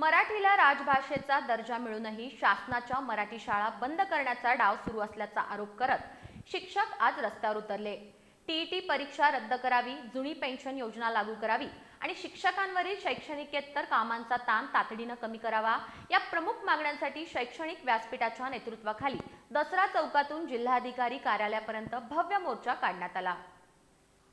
मराठीला राजभाषेचा दर्जा मिळूनही शासनाच्या मराठी शाळा बंद करण्याचा डाव सुरू असल्याचा आरोप करत शिक्षक आज रस्त्यावर उतरले. टीईटी परीक्षा रद्द करावी जुनी पेन्शन योजना लागू करावी आणि शिक्षकांवरील शैक्षणिकेतर कामांचा ताण तातडीनं कमी करावा या प्रमुख मागण्यांसाठी शैक्षणिक व्यासपीठाच्या नेतृत्वाखाली दसरा चौकातून जिल्हाधिकारी कार्यालयापर्यंत भव्य मोर्चा काढण्यात आला.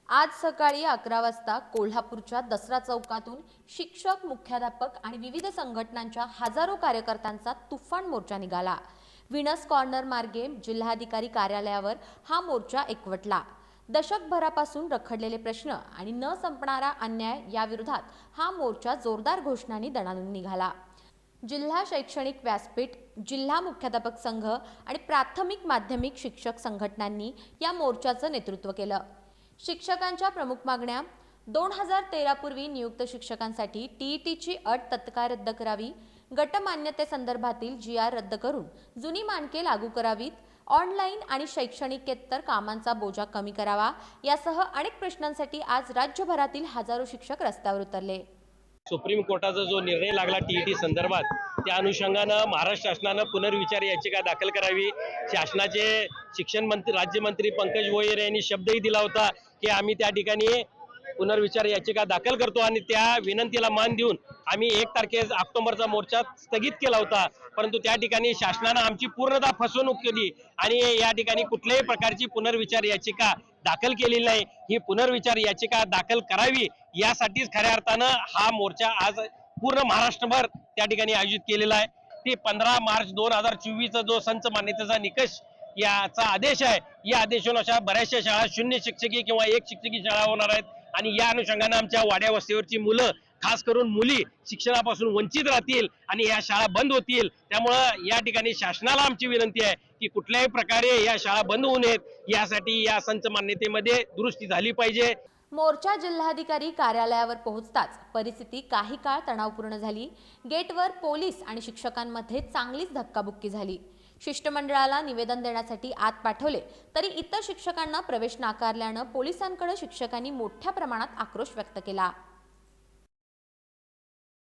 आज सकाळी अकरा वाजता कोल्हापूरच्या दसरा चौकातून शिक्षक मुख्याध्यापक आणि विविध संघटनांच्या हजारो कार्यकर्त्यांचा तुफान मोर्चा निघाला. विनस कॉर्नर मार्गे जिल्हाधिकारी कार्यालयावर हा मोर्चा एकवटला. दशकभरापासून रखडलेले प्रश्न आणि न संपणारा अन्याय याविरोधात हा मोर्चा जोरदार घोषणांनी दणानून निघाला. जिल्हा शैक्षणिक व्यासपीठ जिल्हा मुख्याध्यापक संघ आणि प्राथमिक माध्यमिक शिक्षक संघटनांनी या मोर्चाचं नेतृत्व केलं. शिक्षकांच्या प्रमुख मागण्या. दोन हजार तेरापूर्वी नियुक्त शिक्षकांसाठी टीईटीची अट तत्काळ रद्द करावी. गटमान्यतेसंदर्भातील जी आर रद्द करून जुनी मानके लागू करावीत. ऑनलाईन आणि शैक्षणिकेतर कामांचा बोजा कमी करावा. यासह अनेक प्रश्नांसाठी आज राज्यभरातील हजारो शिक्षक रस्त्यावर उतरले. सुप्रीम कोर्टाचा जो निर्णय लागला टीईटी संदर्भात त्या अनुषंगानं महाराष्ट्र शासनानं पुनर्विचार याचिका दाखल करावी. शासनाचे शिक्षण मंत्री राज्यमंत्री पंकज भोयर यांनी शब्दही दिला होता की आम्ही त्या ठिकाणी पुनर्विचार याचिका दाखल करतो आणि त्या विनंतीला मान देऊन आम्ही एक तारखे ऑक्टोबरचा मोर्चा स्थगित केला होता. परंतु त्या ठिकाणी शासनानं आमची पूर्णतः फसवणूक केली आणि या ठिकाणी कुठल्याही प्रकारची पुनर्विचार याचिका दाखल केलेली नाही. ही पुनर्विचार याचिका दाखल करावी यासाठीच खऱ्या अर्थानं हा मोर्चा आज पूर्ण महाराष्ट्रभर त्या ठिकाणी आयोजित केलेला आहे. ते पंधरा मार्च दोन हजार चोवीसचा जो संच मान्यतेचा निकष याचा आदेश आहे. या आदेशानुसार बऱ्याचशा शाळा शून्य शिक्षकी किंवा एक शिक्षकी शाळा होणार आहेत. आणि या अनुषंगाने आमच्या वाड्या वस्तीवरची मुलं खास करून मुली शिक्षणापासून वंचित राहतील आणि या शाळा बंद होतील. त्यामुळं या ठिकाणी शासनाला आमची विनंती आहे की कुठल्याही प्रकारे या शाळा बंद होऊ नयेत. यासाठी या संच मान्यतेमध्ये दुरुस्ती झाली पाहिजे. मोर्चा जिल्हाधिकारी कार्यालयावर पोहोचताच परिस्थिती काही काळ तणावपूर्ण झाली. गेटवर पोलीस आणि शिक्षकांमध्ये चांगलीच धक्काबुक्की झाली. शिष्टमंडळाला निवेदन देण्यासाठी आत पाठवले तरी इतर शिक्षकांना प्रवेश नाकारल्यानं पोलिसांकडे शिक्षकांनी मोठ्या प्रमाणात आक्रोश व्यक्त केला.